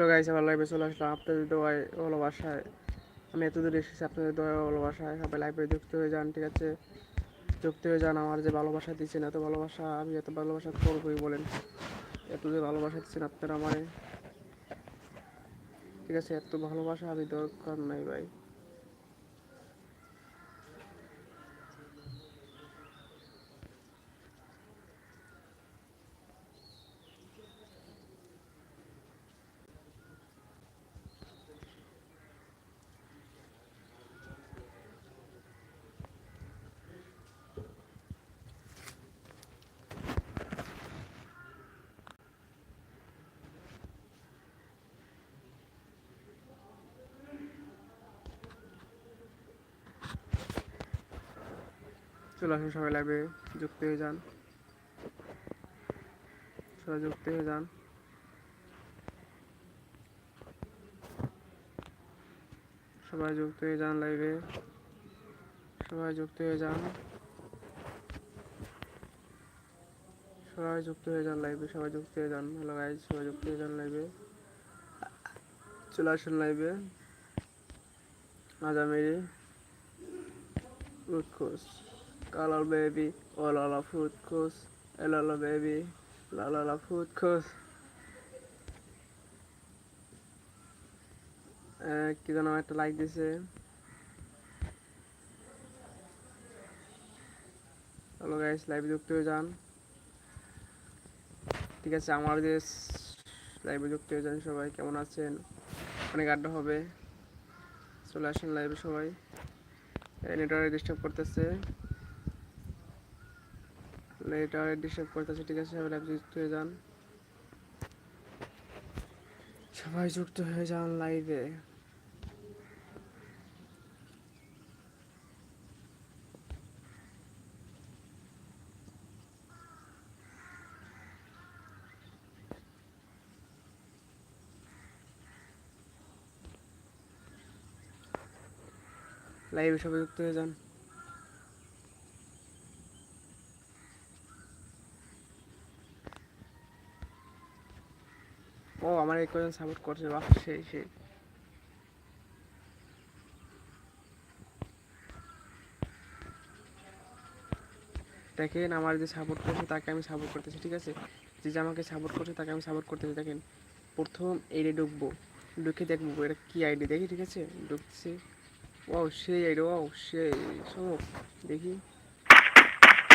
Hello guys আমার লাইভে চলে আসলাম। আপনাদের দোয়ায় ভালোবাসায়। আমি এত দূর এসেছি আপনাদের দোয়ায় ভালোবাসায়। সবাই লাইভে যুক্ত হয়ে যান, ঠিক আছে? যুক্ত হয়ে যান, আমার যে ভালোবাসা দিচ্ছেন, এত ভালোবাসা, আমি এত ভালোবাসা করবোই বলেন। এত যে ভালোবাসা দিচ্ছেন আপনারা আমার। ঠিক আছে, এত ভালোবাসা আমি দরকার নাই ভাই। চলে আসুন, সবাই লাইভে যুক্ত হয়ে যান। সবাই যুক্ত হয়ে যান। সবাই যুক্ত হয়ে যান লাইভে সবাই যুক্ত হয়ে যান। সবাই যুক্ত হয়ে যান লাইভে সবাই যুক্ত হয়ে যান। হ্যালো গাইজ সবাই যুক্ত হয়ে যান লাইভে চলে আসুন লাইভে আজামেরি উৎকোষ Color baby, oh la la food course, eh, la la baby, la la la food course. কি যেন একটা লাইক দিছে। হ্যালো গাইস লাইভে যুক্ত হয়ে যান। ঠিক আছে আমার যে লাইভে যুক্ত হয়ে যান সবাই কেমন আছেন? অনেক আড্ডা হবে। চলে আসেন লাইভে সবাই। নেটওয়ার্ক ডিস্টার্ব করতেছে। নেটওয়ার্ক ডিস্টার্ব করতেছে ঠিক আছে? সবাই যুক্ত হয়ে যান। সবাই যুক্ত হয়ে যান লাইভে। লাইভে সবাই যুক্ত হয়ে যান ও আমার এই কজন সাপোর্ট করছে বাহ সেই সেই। দেখেন আমার যে সাপোর্ট করছে, তাকে আমি সাপোর্ট করতেছি, ঠিক আছে? যে যে আমাকে সাপোর্ট করছে, তাকে আমি সাপোর্ট করতেছি। দেখেন, প্রথম এইডে ঢুকবো, ঢুকে দেখব এটা কি আইডি দেখি, ঠিক আছে? ঢুকছে। ও সেই আইডি ও সেই শোনো দেখি।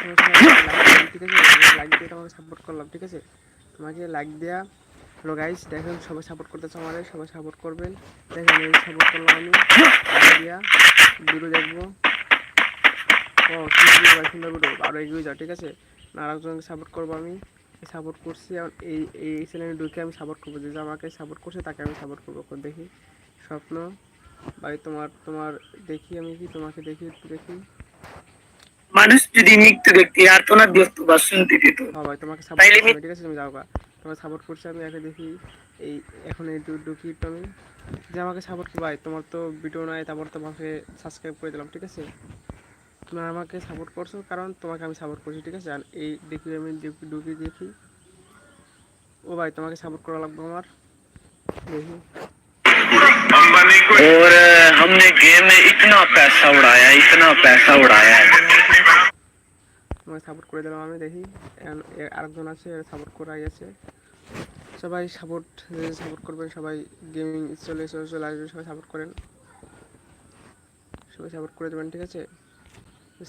ঠিক আছে? লাইক দিয়ে তোমাকে সাপোর্ট করলাম, ঠিক আছে? তোমাকে লাইক দেওয়া হ্যালো গাইস দেখেন সবাই সাপোর্ট করতেছে আমাদের সবাই সাপোর্ট করবেন। দেখেন এই সাপোর্ট করলাম আমি। ভিডিও দেখব। ও সুন্দর ভিডিও আরও এগিয়ে যাও ঠিক আছে? না আরেকজনকে সাপোর্ট করব আমি। সাপোর্ট করছি এই এই চ্যানেলে ঢুকে আমি সাপোর্ট করব। যে আমাকে সাপোর্ট করছে তাকে আমি সাপোর্ট করব। দেখি স্বপ্ন। ভাই তোমার তোমার দেখি আমি কি তোমাকে দেখি একটু দেখি। মানুষ যদি মৃত্যু ব্যক্তি আর্তনাদ ব্যস্ত বা শুনতে পেত হ্যাঁ ভাই তোমাকে সাপোর্ট ঠিক আছে? তুমি যাও গা তোমাকে সাপোর্ট করছি আমি একে দেখি এই এখন এই ঢুকি একটু আমি যে আমাকে সাপোর্ট ভাই তোমার তো ভিডিও নাই তারপর তোমাকে সাবস্ক্রাইব করে দিলাম ঠিক আছে তুমি আমাকে সাপোর্ট করছো কারণ তোমাকে আমি সাপোর্ট করছি ঠিক আছে আর এই দেখি আমি ঢুকি দেখি ও ভাই তোমাকে সাপোর্ট করা লাগবে আমার দেখি और हमने गेम में इतना पैसा उड़ाया इतना पैसा उड़ाया है তোমাকে সাপোর্ট করে দিলাম আমি, দেখি। আরেকজন আছে সাপোর্ট করা গেছে সবাই সাপোর্ট সাপোর্ট করবেন, সবাই গেমিং চলে চলে চলে আসবে সবাই সাপোর্ট করেন। সবাই সাপোর্ট করে দেবেন, ঠিক আছে?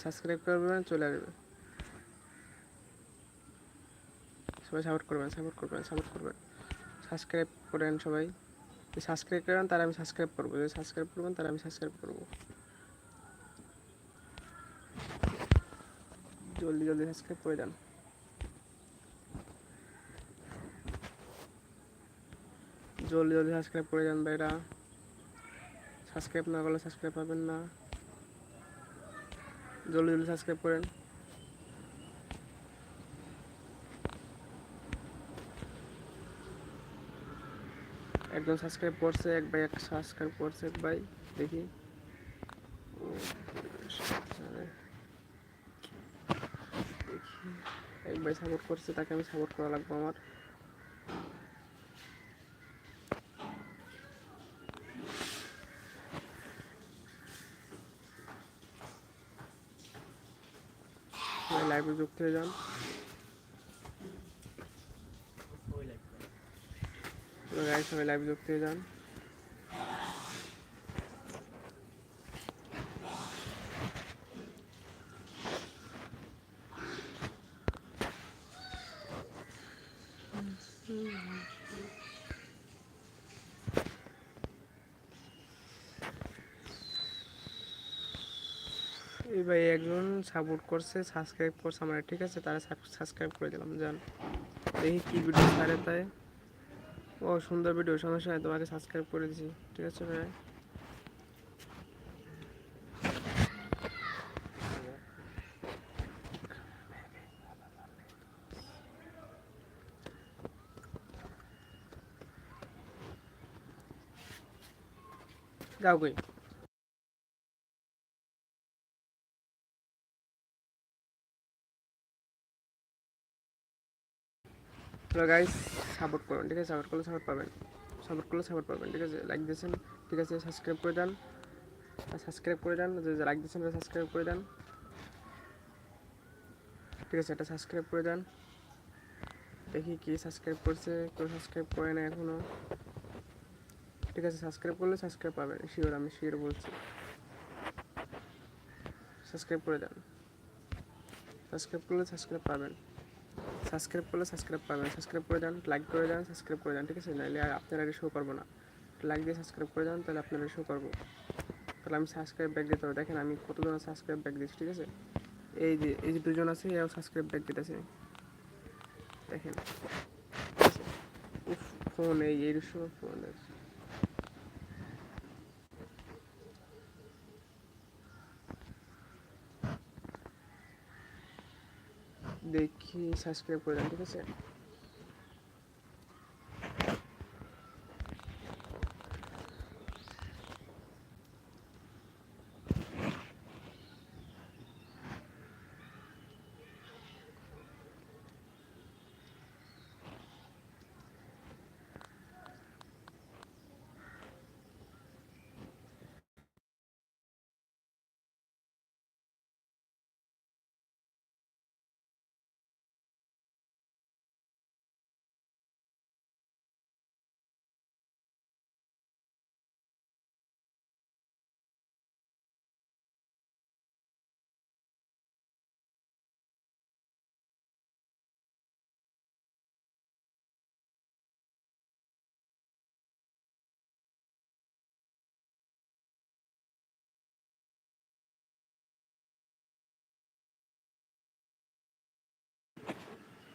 সাবস্ক্রাইব করবেন, চলে আসবে সবাই সাপোর্ট করবেন সাপোর্ট করবেন সাপোর্ট করবেন। সাবস্ক্রাইব করেন সবাই। সাবস্ক্রাইব করেন, তারা আমি সাবস্ক্রাইব করব। যে সাবস্ক্রাইব করবেন, তারা আমি সাবস্ক্রাইব করব। জলদি জলদি সাবস্ক্রাইব করে দেন জলদি জলদি সাবস্ক্রাইব করে দেন ভাইরা সাবস্ক্রাইব না করলে সাবস্ক্রাইব পাবেন না। জলদি জলদি সাবস্ক্রাইব করেন। একজন সাবস্ক্রাইব করছে, এক ভাই এক সাবস্ক্রাইব করছে, এক ভাই দেখি দেখি। এক ভাই সাপোর্ট করছে, তাকে আমি সাপোর্ট করা লাগবে আমার। লাইভে যুক্ত হয়ে যান। সবাই লাইভ যুক্ত হয়ে যান। এই ভাই একজন সাপোর্ট করছে সাবস্ক্রাইব করছে আমার, ঠিক আছে? তারা সাবস্ক্রাইব করে দিলাম, জান। দেখি কি ভিডিও ছাড়ে তাই। ও, সুন্দর ভিডিও সমস্যা হয় তোমাকে সাবস্ক্রাইব করে দিছি, ঠিক আছে ভাই? যাও হ্যালো গাইস সাপোর্ট করুন, ঠিক আছে? সাপোর্ট করলে সাপোর্ট পাবেন। সাপোর্ট করলে সাপোর্ট পাবেন, ঠিক আছে? লাইক দিয়েছেন, ঠিক আছে? সাবস্ক্রাইব করে দেন। সাবস্ক্রাইব করে দেন, যে লাইক দিয়েছেন সাবস্ক্রাইব করে দেন। ঠিক আছে এটা সাবস্ক্রাইব করে দেন। দেখি কি সাবস্ক্রাইব করছে, কেউ সাবস্ক্রাইব করে না এখনও ঠিক আছে সাবস্ক্রাইব করলে সাবস্ক্রাইব পাবেন। শিওর আমি শিওর বলছি। সাবস্ক্রাইব করে দেন। সাবস্ক্রাইব করলে সাবস্ক্রাইব পাবেন। সাবস্ক্রাইব করলে সাবস্ক্রাইব পাবেন। সাবস্ক্রাইব করে দেন লাইক করে দেন সাবস্ক্রাইব করে দেন, ঠিক আছে? নাহলে আর আপনার আগে শো করব না। লাইক দিয়ে সাবস্ক্রাইব করে দেন, তাহলে আপনারা শো করব। তাহলে আমি সাবস্ক্রাইব ব্যাক দিতে হবে দেখেন আমি কতজন সাবস্ক্রাইব ব্যাক দিচ্ছি ঠিক আছে? এই যে এই যে দুজন আছে, এরাও সাবস্ক্রাইব ব্যাক দিতেছে। দেখেন। ফোন এই এই ফোন আছে দেখি সাবস্ক্রাইব করে দেন ঠিক আছে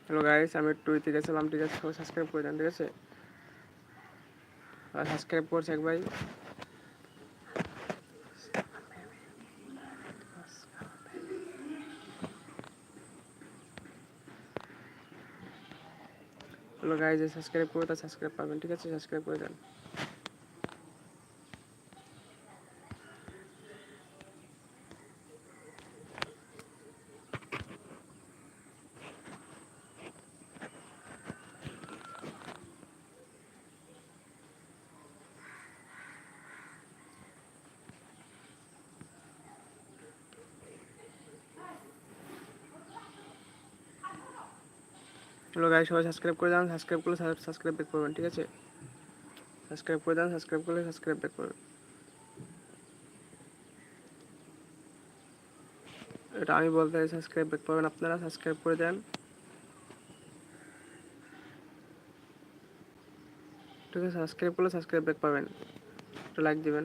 হ্যালো গাইস, আমি ইতে গেছিলাম ঠিক আছে? সবাই সাবস্ক্রাইব করে দেন, ঠিক আছে? সাবস্ক্রাইব করছে এক ভাই। হ্যালো গাইস সাবস্ক্রাইব করে তা সাবস্ক্রাইব পাবেন, ঠিক আছে? সাবস্ক্রাইব করে দেন। হ্যালো গাইস, সবাই সাবস্ক্রাইব করে দেন সাবস্ক্রাইব করলে সাবস্ক্রাইব ব্যাক করবেন, ঠিক আছে? সাবস্ক্রাইব করে দেন সাবস্ক্রাইব করলে সাবস্ক্রাইব ব্যাক করবেন। এটা আমি বলতে সাবস্ক্রাইব ব্যাক পাবেন আপনারা সাবস্ক্রাইব করে দেন। ঠিক আছে সাবস্ক্রাইব করলে সাবস্ক্রাইব ব্যাক পাবেন। একটু লাইক দিবেন।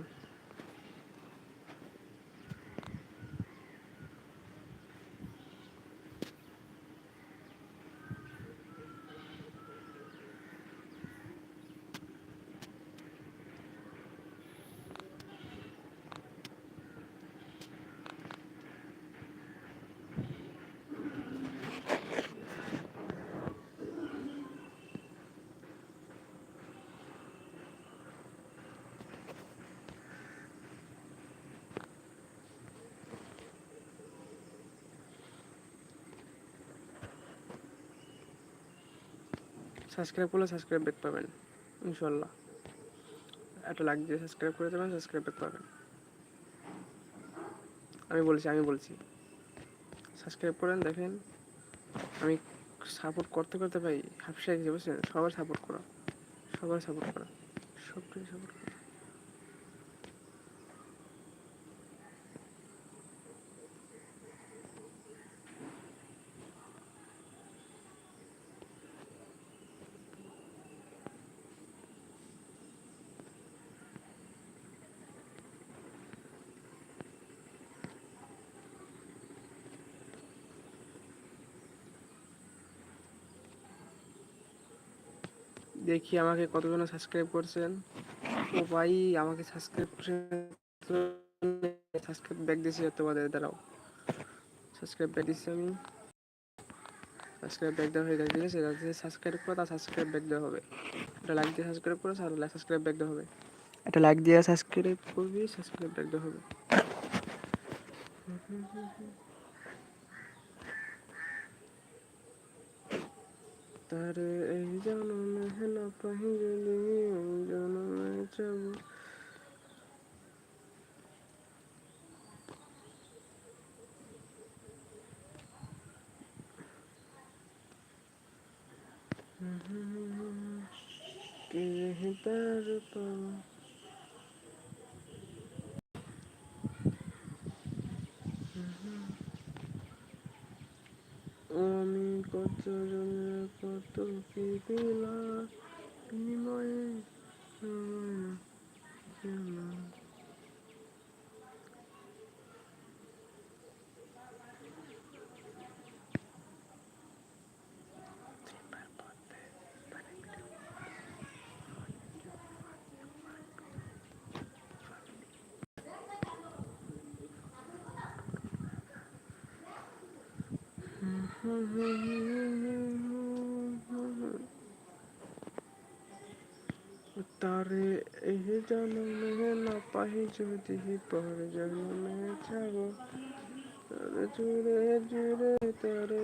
সাবস্ক্রাইব করলে সাবস্ক্রাইব ব্যাক পাবেন ইনশাল্লাহ একটা লাইক দিয়ে সাবস্ক্রাইব করে দেবেন সাবস্ক্রাইব ব্যাক পাবেন। আমি বলছি আমি বলছি। সাবস্ক্রাইব করেন, দেখেন। আমি সাপোর্ট করতে করতে ভাই হাফসা গেছি, বুঝছেন? সবার সাপোর্ট করা। সবার সাপোর্ট করা। সব সাপোর্ট করা। দেখি আমাকে কতজন সাবস্ক্রাইব করছেন। ও ভাই আমাকে সাবস্ক্রাইব সাবস্ক্রাইব ব্যাক দিয়েছি তোমাদের দ্বারাও সাবস্ক্রাইব ব্যাক দিচ্ছি আমি। সাবস্ক্রাইব ব্যাক দেওয়া হয়ে গেছে, ঠিক আছে? সাবস্ক্রাইব করো, তার সাবস্ক্রাইব ব্যাক দেওয়া হবে। এটা লাইক দিয়ে সাবস্ক্রাইব করো সাবস্ক্রাইব ব্যাক দেওয়া হবে। এটা লাইক দিয়ে সাবস্ক্রাইব করবি সাবস্ক্রাইব ব্যাক দেওয়া হবে। তারে এই জনমে না পাহি যদি ওই জনমে যাব কে তার পাওয়া আমি কত জলে কত কি দিলাম বিনিময়ে তারে এই জন্মে না পাহি যদি পর জন্মে যাব তারে জুড়ে জুড়ে তারে